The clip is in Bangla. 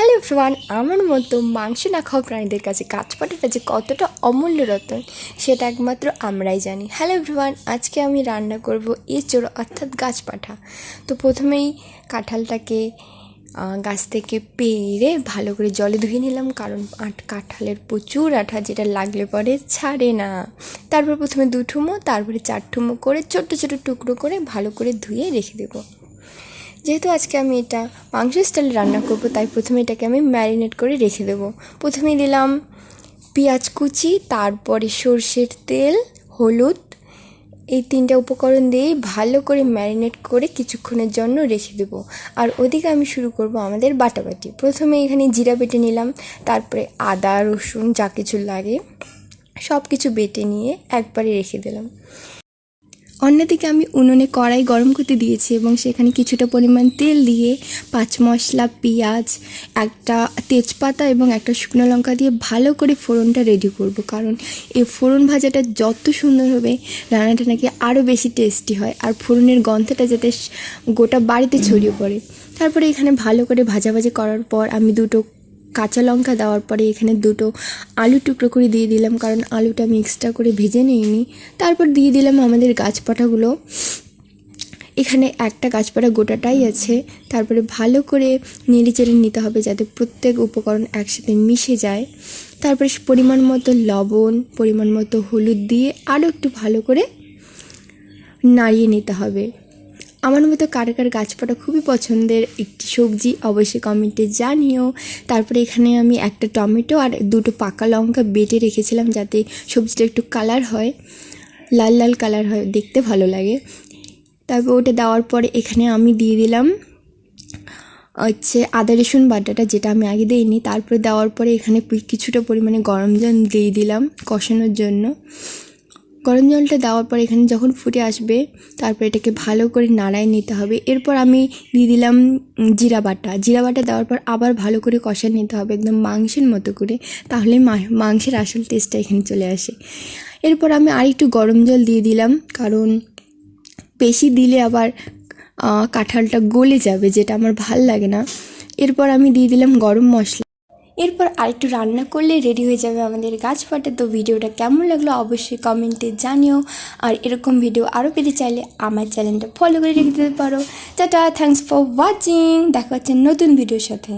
হ্যালো এভরিওয়ান, আমার মতো মাংস না খাওয়া প্রাণীদের কাছে গাছপাটাটা যে কতটা অমূল্য রতন, সেটা একমাত্র আমরাই জানি। হ্যালো এভরিওয়ান, আজকে আমি রান্না করব এঁচড় অর্থাৎ গাছপাঠা। তো প্রথমেই কাঁঠালটাকে গাছ থেকে পেরে ভালো করে জলে ধুয়ে নিলাম, কারণ আট কাঁঠালের প্রচুর আঠা যেটা লাগলে পরে ছাড়ে না। তারপর প্রথমে দু ঠুমো, তারপরে চার ঠুমো করে ছোট্ট ছোটো টুকরো করে ভালো করে ধুয়ে রেখে দেবো। যেহেতু আজকে আমি এটা মাংস স্টাইলে রান্না করব, তাই প্রথমে এটাকে আমি ম্যারিনেট করে রেখে দেবো। প্রথমে দিলাম পেঁয়াজ কুচি, তারপরে সর্ষের তেল, হলুদ। এই তিনটা উপকরণ দিয়ে ভালো করে ম্যারিনেট করে কিছুক্ষণের জন্য রেখে দেবো। আর ওদিকে আমি শুরু করব আমাদের বাটাবাটি। প্রথমে এখানে জিরা বেটে নিলাম, তারপরে আদা, রসুন, যা কিছু লাগে সব কিছু বেটে নিয়ে একবারে রেখে দিলাম। অন্যদিকে আমি উনুনে কড়াই গরম করতে দিয়েছি এবং সেখানে কিছুটা পরিমাণ তেল দিয়ে পাঁচ মশলা, পেঁয়াজ, একটা তেজপাতা এবং একটা শুকনো লঙ্কা দিয়ে ভালো করে ফোড়নটা রেডি করব। কারণ এই ফোড়ন ভাজাটা যত সুন্দর হবে, রান্নাটা নাকি আরও বেশি টেস্টি হয় আর ফোড়নের গন্ধটা যাতে গোটা বাড়িতে ছড়িয়ে পড়ে। তারপরে এখানে ভালো করে ভাজাভাজি করার পর আমি দুটো কাঁচা লঙ্কা দেওয়ার পরে এখানে দুটো আলু টুকরো করে দিয়ে দিলাম, কারণ আলুটা আমি এক্সট্রা করে ভেজে নিইনি। তারপর দিয়ে দিলাম আমাদের গাছপাটাগুলো এখানে একটা গাছপাটা গোটাটাই আছে, তারপরে ভালো করে নেড়ে নিতে হবে যাতে প্রত্যেক উপকরণ একসাথে মিশে যায়। তারপরে পরিমাণ মতো লবণ, পরিমাণ মতো হলুদ দিয়ে আরও একটু ভালো করে নাড়িয়ে নিতে হবে। আমার মতো কার কার গাছপাটা খুবই পছন্দের একটি সবজি অবশ্যই কমেন্টে জানিও। তারপরে এখানে আমি একটা টমেটো আর দুটো পাকা লঙ্কা বেটে রেখেছিলাম যাতে সবজিটা একটু কালার হয়, লাল লাল কালার হয়, দেখতে ভালো লাগে। তারপর ওটা দেওয়ার পরে এখানে আমি দিয়ে দিলাম হচ্ছে আদা রসুন বাটাটা যেটা আমি আগে দিইনি। তারপরে দেওয়ার পরে এখানে কিছুটা পরিমাণে গরম জল দিয়ে দিলাম কষানোর জন্য। গরম জলটা দেওয়ার পর এখানে যখন ফুটে আসবে, তারপর এটাকে ভালো করে নাড়ায় নিতে হবে। এরপর আমি দিয়ে দিলাম জিরা বাটা। জিরা বাটা দেওয়ার পর আবার ভালো করে কষা নিতে হবে একদম মাংসের মতো করে, তাহলে মাংসের আসল টেস্টটা এখানে চলে আসে। এরপর আমি আর একটু গরম জল দিয়ে দিলাম, কারণ বেশি দিলে আবার কাঁঠালটা গলে যাবে, যেটা আমার ভালো লাগে না। এরপর আমি দিয়ে দিলাম গরম মশলা। এরপর আরেকটু রান্না করলে রেডি হয়ে যাবে আমাদের গাছ ফাটে তো ভিডিওটা কেমন লাগল অবশ্যই কমেন্টে জানিও। আর এরকম ভিডিও আরও পেতে চাইলে আমার চ্যানেলটা ফলো করে রেখে দিতে পারো। টাটা থ্যাংকস ফর ওয়াচিং দেখা হচ্ছে নতুন ভিডিওর সাথে।